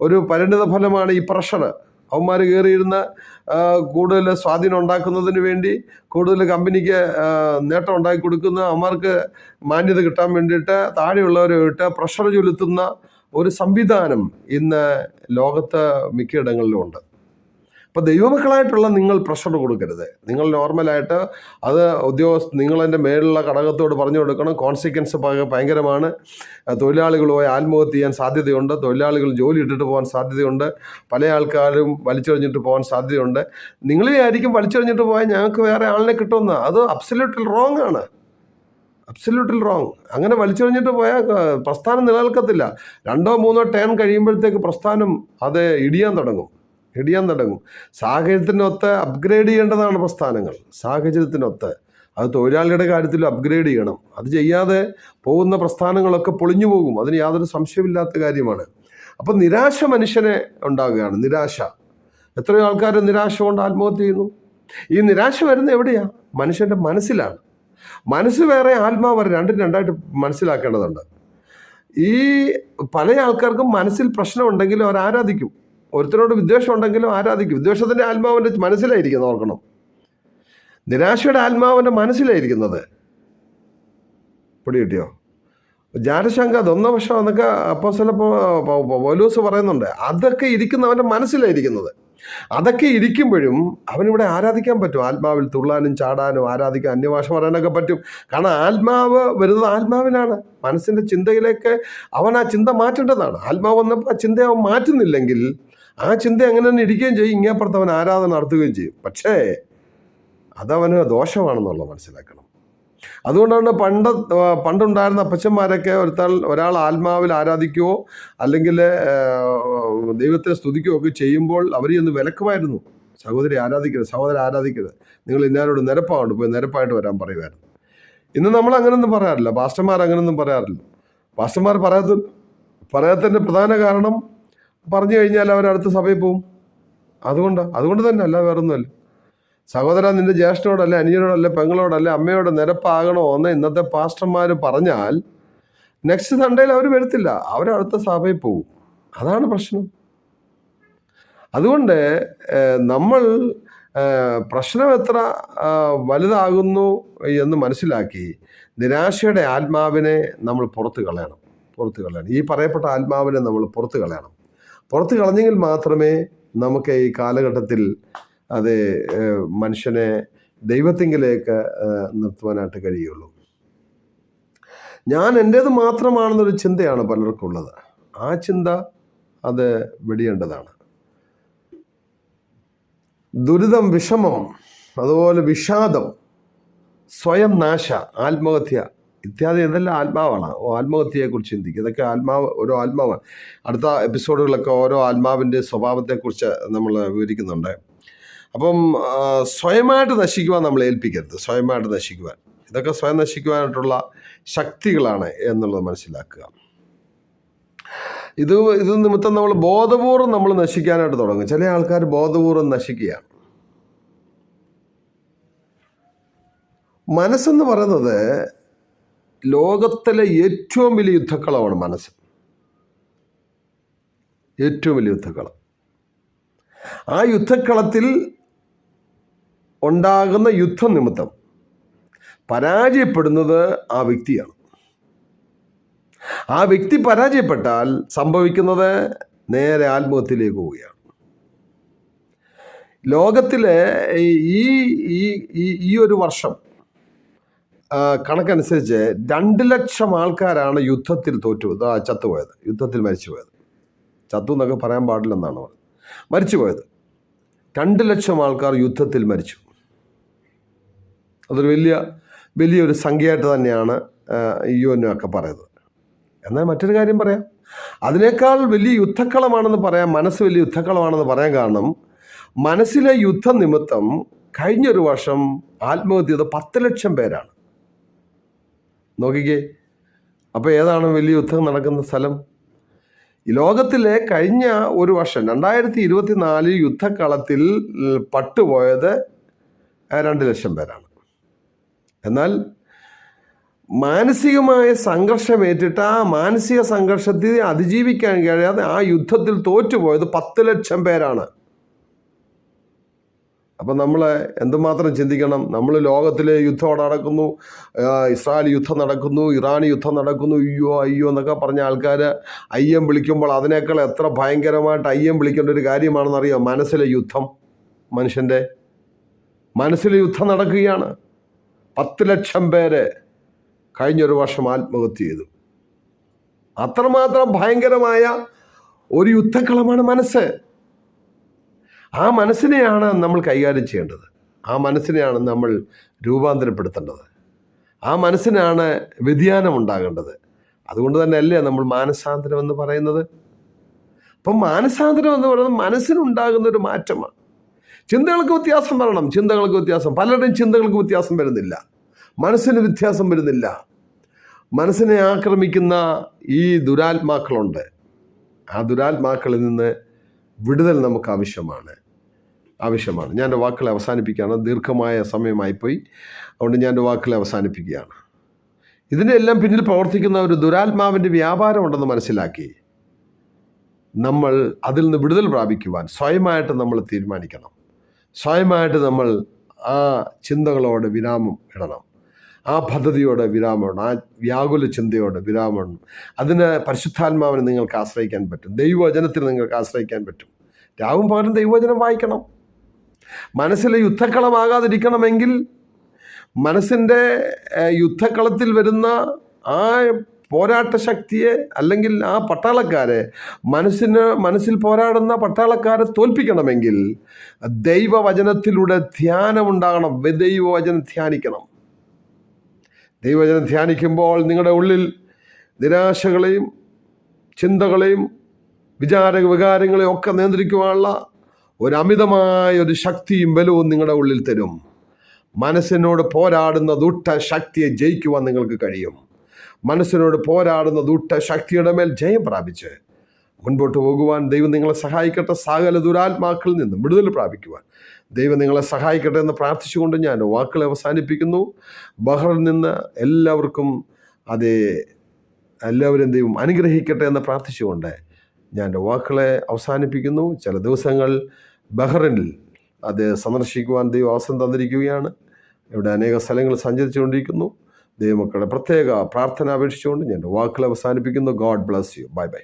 ഒരു പരിണിത ഫലമാണ് ഈ പ്രഷർ അവന്മാർ കയറിയിരുന്ന കൂടുതൽ സ്വാധീനം ഉണ്ടാക്കുന്നതിന് വേണ്ടി കൂടുതൽ കമ്പനിക്ക് നേട്ടം ഉണ്ടാക്കി കൊടുക്കുന്ന അവന്മാർക്ക് മാന്യത കിട്ടാൻ വേണ്ടിയിട്ട് താഴെയുള്ളവരെ ഇട്ട് പ്രഷർ ചൊലുത്തുന്ന ഒരു സംവിധാനം ഇന്ന് ലോകത്ത് മിക്കയിടങ്ങളിലും ഉണ്ട്. അപ്പോൾ ദൈവമക്കളായിട്ടുള്ള നിങ്ങൾ പ്രഷർ കൊടുക്കരുത്. നിങ്ങൾ നോർമലായിട്ട് അത് ഉദ്യോഗസ്ഥ നിങ്ങളതിന്റെ മേലുള്ള ഘടകത്തോട് പറഞ്ഞു കൊടുക്കണം. കോൺസിക്വൻസ് ഭയങ്കരമാണ്. തൊഴിലാളികൾ പോയി ആത്മഹത്യ ചെയ്യാൻ സാധ്യതയുണ്ട്. തൊഴിലാളികൾ ജോലി ഇട്ടിട്ട് പോകാൻ സാധ്യതയുണ്ട്. പല ആൾക്കാരും വലിച്ചെറിഞ്ഞിട്ട് പോകാൻ സാധ്യതയുണ്ട്. നിങ്ങളെ ആയിരിക്കും വലിച്ചെറിഞ്ഞിട്ട് പോയാൽ ഞങ്ങൾക്ക് വേറെ ആളിനെ കിട്ടുമെന്ന്. അത് അബ്സല്യൂട്ടിൽ റോങ് ആണ്. അബ്സല്യൂട്ടിൽ റോങ് അങ്ങനെ വലിച്ചെറിഞ്ഞിട്ട് പോയാൽ പ്രസ്ഥാനം നിലനിൽക്കത്തില്ല. രണ്ടോ മൂന്നോ ടേൺ കഴിയുമ്പോഴത്തേക്ക് പ്രസ്ഥാനം അത് ഇടിയാൻ തുടങ്ങും. ഇടിയാൻ തുടങ്ങും. സാഹചര്യത്തിനൊത്ത് അപ്ഗ്രേഡ് ചെയ്യേണ്ടതാണ് പ്രസ്ഥാനങ്ങൾ. സാഹചര്യത്തിനൊത്ത് അത് തൊഴിലാളിയുടെ കാര്യത്തിൽ അപ്ഗ്രേഡ് ചെയ്യണം. അത് ചെയ്യാതെ പോകുന്ന പ്രസ്ഥാനങ്ങളൊക്കെ പൊളിഞ്ഞു പോകും. അതിന് യാതൊരു സംശയമില്ലാത്ത കാര്യമാണ്. അപ്പം നിരാശ മനുഷ്യനെ ഉണ്ടാകുകയാണ്. നിരാശ. എത്രയോ ആൾക്കാർ നിരാശ കൊണ്ട് ആത്മഹത്യ ചെയ്യുന്നു. ഈ നിരാശ വരുന്നത് എവിടെയാണ് മനുഷ്യന്റെ മനസ്സിലാണ്. മനസ്സ് വേറെ ആത്മാവ് വേറെ. രണ്ടും രണ്ടായിട്ട് മനസ്സിലാക്കേണ്ടതുണ്ട്. ഈ പല ആൾക്കാർക്കും മനസ്സിൽ പ്രശ്നമുണ്ടെങ്കിലും അവർ ആരാധിക്കും ഒരുത്തരോട് വിദ്വേഷം ഉണ്ടെങ്കിലും ആരാധിക്കും. വിദ്വേഷത്തിന്റെ ആത്മാവിന്റെ മനസ്സിലായിരിക്കുന്നത് ഓർക്കണം. നിരാശയുടെ ആത്മാവിന്റെ മനസ്സിലായിരിക്കുന്നത്. പിടി കിട്ടിയോ ജാരശങ്ക ദ്വന്ദ്വപക്ഷം എന്നൊക്കെ അപ്പോൾ ചിലപ്പോൾ പോലൂസ് പറയുന്നുണ്ട്. അതൊക്കെ ഇരിക്കുന്നവന്റെ മനസ്സിലായിരിക്കുന്നത്. അതൊക്കെ ഇരിക്കുമ്പോഴും അവനിവിടെ ആരാധിക്കാൻ പറ്റും. ആത്മാവിൽ തുള്ളാനും ചാടാനും ആരാധിക്കാൻ അന്യഭാഷ പറയാനൊക്കെ പറ്റും. കാരണം ആത്മാവ് വരുന്നത് ആത്മാവിനാണ്. മനസ്സിന്റെ ചിന്തയിലേക്ക് അവൻ ആ ചിന്ത മാറ്റേണ്ടതാണ്. ആത്മാവ് വന്നപ്പോൾ ആ ചിന്ത അവൻ മാറ്റുന്നില്ലെങ്കിൽ ആ ചിന്ത അങ്ങനെ തന്നെ ഇരിക്കുകയും ചെയ്യും. ഇങ്ങേപ്പുറത്ത് അവൻ ആരാധന നടത്തുകയും ചെയ്യും. പക്ഷേ അതവന് ദോഷമാണെന്നുള്ളത് മനസ്സിലാക്കണം. അതുകൊണ്ടാണ് പണ്ട് പണ്ടുണ്ടായിരുന്ന അപ്പച്ചന്മാരൊക്കെ ഒരുത്താൽ ഒരാൾ ആത്മാവിൽ ആരാധിക്കുകയോ അല്ലെങ്കിൽ ദൈവത്തെ സ്തുതിക്കുകയോ ഒക്കെ ചെയ്യുമ്പോൾ അവർ ഒന്ന് വിലക്കുമായിരുന്നു. സഹോദരി ആരാധിക്കരുത് സഹോദരൻ ആരാധിക്കരുത്. നിങ്ങൾ ഇന്നാരോട് നിരപ്പാണ്ട് പോയി നിരപ്പായിട്ട് വരാൻ പറയുമായിരുന്നു. ഇന്ന് നമ്മൾ അങ്ങനൊന്നും പറയാറില്ല. പാസ്റ്റർമാർ അങ്ങനൊന്നും പറയാറില്ല. പാസ്റ്റർമാർ പറയാത്ത പറയാത്തതിന്റെ പ്രധാന കാരണം പറഞ്ഞു കഴിഞ്ഞാൽ അവർ അടുത്ത സഭയിൽ പോവും. അതുകൊണ്ട് അതുകൊണ്ട് തന്നെ അല്ല വേറൊന്നുമല്ല. സഹോദര നിന്റെ ജ്യേഷ്ഠനോടല്ല അനിയനോടല്ല പെങ്ങളോടല്ല അമ്മയോട് നിരപ്പാകണോ എന്ന് ഇന്നത്തെ പാസ്റ്റർമാർ പറഞ്ഞാൽ നെക്സ്റ്റ് സൺഡേയിൽ അവർ വരത്തില്ല. അവരടുത്ത സഭയിൽ പോകും അതാണ് പ്രശ്നം. അതുകൊണ്ട് നമ്മൾ പ്രശ്നം എത്ര വലുതാകുന്നു എന്ന് മനസ്സിലാക്കി നിരാശയുടെ ആത്മാവിനെ നമ്മൾ പുറത്ത് കളയണം. പുറത്ത് കളയണം. ഈ പറയപ്പെട്ട ആത്മാവിനെ നമ്മൾ പുറത്ത് കളയണം. പുറത്ത് കളഞ്ഞെങ്കിൽ മാത്രമേ നമുക്ക് ഈ കാലഘട്ടത്തിൽ അത് മനുഷ്യനെ ദൈവത്തിങ്കിലേക്ക് നിർത്തുവാനായിട്ട് കഴിയുള്ളൂ. ഞാൻ എന്റേത് മാത്രമാണെന്നൊരു ചിന്തയാണ് പലർക്കും ഉള്ളത് ആ ചിന്ത അത് വെടിയേണ്ടതാണ്. ദുരിതം വിഷമം അതുപോലെ വിഷാദം സ്വയം നാശ ആത്മഹത്യ ഇത്യാദി ഇതെല്ലാം ആത്മാവാണ്? ആത്മഹത്യയെക്കുറിച്ച് ചിന്തിക്കുക. ഇതൊക്കെ ആത്മാവ് ഓരോ ആത്മാവാണ്. അടുത്ത എപ്പിസോഡുകളൊക്കെ ഓരോ ആത്മാവിന്റെ സ്വഭാവത്തെക്കുറിച്ച് നമ്മൾ വിവരിക്കുന്നുണ്ട്. അപ്പം സ്വയമായിട്ട് നശിക്കുവാൻ നമ്മൾ ഏൽപ്പിക്കരുത്. സ്വയമായിട്ട് നശിക്കുവാൻ. ഇതൊക്കെ സ്വയം നശിക്കുവാനായിട്ടുള്ള ശക്തികളാണ് എന്നുള്ളത് മനസ്സിലാക്കുക. ഇത് ഇത് നിമിത്തം നമ്മൾ ബോധപൂർവം നമ്മൾ നശിക്കാനായിട്ട് തുടങ്ങും. ചില ആൾക്കാർ ബോധപൂർവം നശിക്കുകയാണ്. മനസ്സെന്ന് പറയുന്നത് ലോകത്തിലെ ഏറ്റവും വലിയ യുദ്ധക്കളമാണ് മനസ്സ്. ഏറ്റവും വലിയ യുദ്ധക്കളം. ആ യുദ്ധക്കളത്തിൽ ഉണ്ടാകുന്ന യുദ്ധം നിമിത്തം പരാജയപ്പെടുന്നത് ആ വ്യക്തിയാണ്. ആ വ്യക്തി പരാജയപ്പെട്ടാൽ സംഭവിക്കുന്നത് നേരെ ആത്മഹത്യയിലേക്ക് പോവുകയാണ്. ലോകത്തിലെ ഈ ഈ ഈ- ഒരു വർഷം കണക്കനുസരിച്ച് രണ്ട് ലക്ഷം ആൾക്കാരാണ് യുദ്ധത്തിൽ തോറ്റു ചത്തുപോയത്. യുദ്ധത്തിൽ മരിച്ചുപോയത്. ചത്തു എന്നൊക്കെ പറയാൻ പാടില്ലെന്നാണ് പറഞ്ഞത്. മരിച്ചുപോയത്. രണ്ട് ലക്ഷം ആൾക്കാർ യുദ്ധത്തിൽ മരിച്ചു. അതൊരു വലിയ വലിയൊരു സംഖ്യയായിട്ട് തന്നെയാണ് യു ഒക്കെ പറയുന്നത്. എന്നാൽ മറ്റൊരു കാര്യം പറയാം. അതിനേക്കാൾ വലിയ യുദ്ധക്കളമാണെന്ന് പറയാം മനസ്സ് വലിയ യുദ്ധക്കളമാണെന്ന് പറയാൻ കാരണം മനസ്സിലെ യുദ്ധ നിമിത്തം കഴിഞ്ഞൊരു വർഷം ആത്മഹത്യ പത്ത് ലക്ഷം പേരാണ്. നോക്കിക്കേ. അപ്പോൾ ഏതാണ് വലിയ യുദ്ധം നടക്കുന്ന സ്ഥലം? ലോകത്തിലെ കഴിഞ്ഞ ഒരു വർഷം രണ്ടായിരത്തി ഇരുപത്തി നാലിൽ യുദ്ധക്കളത്തിൽ പട്ടുപോയത് രണ്ട് ലക്ഷം പേരാണ്. എന്നാൽ മാനസികമായ സംഘർഷമേറ്റിട്ട് ആ മാനസിക സംഘർഷത്തിൽ അതിജീവിക്കാൻ കഴിയാതെ ആ യുദ്ധത്തിൽ തോറ്റുപോയത് പത്ത് ലക്ഷം പേരാണ്. അപ്പം നമ്മൾ എന്തുമാത്രം ചിന്തിക്കണം? നമ്മൾ ലോകത്തിൽ യുദ്ധം നടക്കുന്നു ഇസ്രായേൽ യുദ്ധം നടക്കുന്നു ഇറാൻ യുദ്ധം നടക്കുന്നു അയ്യോ അയ്യോ എന്നൊക്കെ പറഞ്ഞ ആൾക്കാർ അയ്യം വിളിക്കുമ്പോൾ അതിനേക്കാൾ എത്ര ഭയങ്കരമായിട്ട് അയ്യം വിളിക്കേണ്ട ഒരു കാര്യമാണെന്നറിയോ? മനസ്സിലെ യുദ്ധം മനുഷ്യന്റെ മനസ്സിലെ യുദ്ധം നടക്കുകയാണ്. പത്ത് ലക്ഷം പേര് കഴിഞ്ഞൊരു വർഷം ആത്മഹത്യ ചെയ്തു. അത്രമാത്രം ഭയങ്കരമായ ഒരു യുദ്ധക്കളമാണ് മനസ്സ്. ആ മനസ്സിനെയാണ് നമ്മൾ കൈകാര്യം ചെയ്യേണ്ടത്. ആ മനസ്സിനെയാണ് നമ്മൾ രൂപാന്തരപ്പെടുത്തേണ്ടത്. ആ മനസ്സിനാണ് വ്യതിയാനം ഉണ്ടാകേണ്ടത്. അതുകൊണ്ട് തന്നെ അല്ലേ നമ്മൾ മാനസാന്തരം എന്ന് പറയുന്നത്? അപ്പം മാനസാന്തരം എന്ന് പറയുന്നത് മനസ്സിനുണ്ടാകുന്ന ഒരു മാറ്റമാണ്. ചിന്തകൾക്ക് വ്യത്യാസം വരണം. ചിന്തകൾക്ക് വ്യത്യാസം. പലരുടെയും ചിന്തകൾക്ക് വ്യത്യാസം വരുന്നില്ല. മനസ്സിന് വ്യത്യാസം വരുന്നില്ല. മനസ്സിനെ ആക്രമിക്കുന്ന ഈ ദുരാത്മാക്കളുണ്ട്. ആ ദുരാത്മാക്കളിൽ നിന്ന് വിടുതൽ നമുക്ക് ആവശ്യമാണ്. ആവശ്യമാണ്. ഞാൻ എന്റെ വാക്കുകളെ അവസാനിപ്പിക്കുകയാണ്. ദീർഘമായ സമയമായിപ്പോയി. അതുകൊണ്ട് ഞാൻ എന്റെ വാക്കുകളെ അവസാനിപ്പിക്കുകയാണ്. ഇതിന്റെ എല്ലാം പിന്നിൽ പ്രവർത്തിക്കുന്ന ഒരു ദുരാത്മാവിന്റെ വ്യാപാരമുണ്ടെന്ന് മനസ്സിലാക്കി നമ്മൾ അതിൽ നിന്ന് വിടുതൽ പ്രാപിക്കുവാൻ സ്വയമായിട്ട് നമ്മൾ തീരുമാനിക്കണം. സ്വയമായിട്ട് നമ്മൾ ആ ചിന്തകളോട് വിരാമം ഇടണം. ആ പദ്ധതിയോട് വിരാമം ആ വ്യാകുല ചിന്തയോട് വിരാമം ഇടണം. അതിന് പരിശുദ്ധാത്മാവിനെ നിങ്ങൾക്ക് ആശ്രയിക്കാൻ പറ്റും. ദൈവവചനത്തിൽ നിങ്ങൾക്ക് ആശ്രയിക്കാൻ പറ്റും. രാവും പകലും ദൈവവചനം വായിക്കണം. മനസ്സിലെ യുദ്ധക്കളമാകാതിരിക്കണമെങ്കിൽ മനസ്സിന്റെ യുദ്ധക്കളത്തിൽ വരുന്ന ആ പോരാട്ട ശക്തിയെ അല്ലെങ്കിൽ ആ പട്ടാളക്കാരെ മനസ്സിന് മനസ്സിൽ പോരാടുന്ന പട്ടാളക്കാരെ തോൽപ്പിക്കണമെങ്കിൽ ദൈവവചനത്തിലൂടെ ധ്യാനമുണ്ടാകണം. ദൈവവചനം ധ്യാനിക്കണം. ദൈവവചനം ധ്യാനിക്കുമ്പോൾ നിങ്ങളുടെ ഉള്ളിൽ നിരാശകളെയും ചിന്തകളെയും വിചാര വികാരങ്ങളെയും ഒക്കെ നിയന്ത്രിക്കുവാനുള്ള ഒരു അമിതമായ ഒരു ശക്തിയും ബലവും നിങ്ങളുടെ ഉള്ളിൽ തരും. മനസ്സിനോട് പോരാടുന്ന ദുട്ട ശക്തിയെ ജയിക്കുവാൻ നിങ്ങൾക്ക് കഴിയും. മനസ്സിനോട് പോരാടുന്ന ദുട്ട ശക്തിയുടെ മേൽ ജയം പ്രാപിച്ച് മുൻപോട്ട് പോകുവാൻ ദൈവം നിങ്ങളെ സഹായിക്കട്ടെ. സകല ദുരാത്മാക്കളിൽ നിന്നും വിടുതൽ പ്രാപിക്കുവാൻ ദൈവം നിങ്ങളെ സഹായിക്കട്ടെ എന്ന് പ്രാർത്ഥിച്ചുകൊണ്ട് ഞാൻ വാക്കുകൾ അവസാനിപ്പിക്കുന്നു. ബഹറിൽ നിന്ന് എല്ലാവർക്കും അതേ എല്ലാവരും ദൈവം അനുഗ്രഹിക്കട്ടെ എന്ന് പ്രാർത്ഥിച്ചുകൊണ്ട് ഞാൻ എന്റെ വാക്കുകളെ അവസാനിപ്പിക്കുന്നു. ചില ദിവസങ്ങൾ ബഹ്റിനിൽ അത് സന്ദർശിക്കുവാൻ ദൈവം അവസരം തന്നിരിക്കുകയാണ്. ഇവിടെ അനേക സ്ഥലങ്ങൾ സഞ്ചരിച്ചുകൊണ്ടിരിക്കുന്നു. ദൈവമക്കളുടെ പ്രത്യേക പ്രാർത്ഥന അപേക്ഷിച്ചുകൊണ്ട് ഞാൻ വാക്കുകൾ അവസാനിപ്പിക്കുന്നു. God bless you. Bye bye.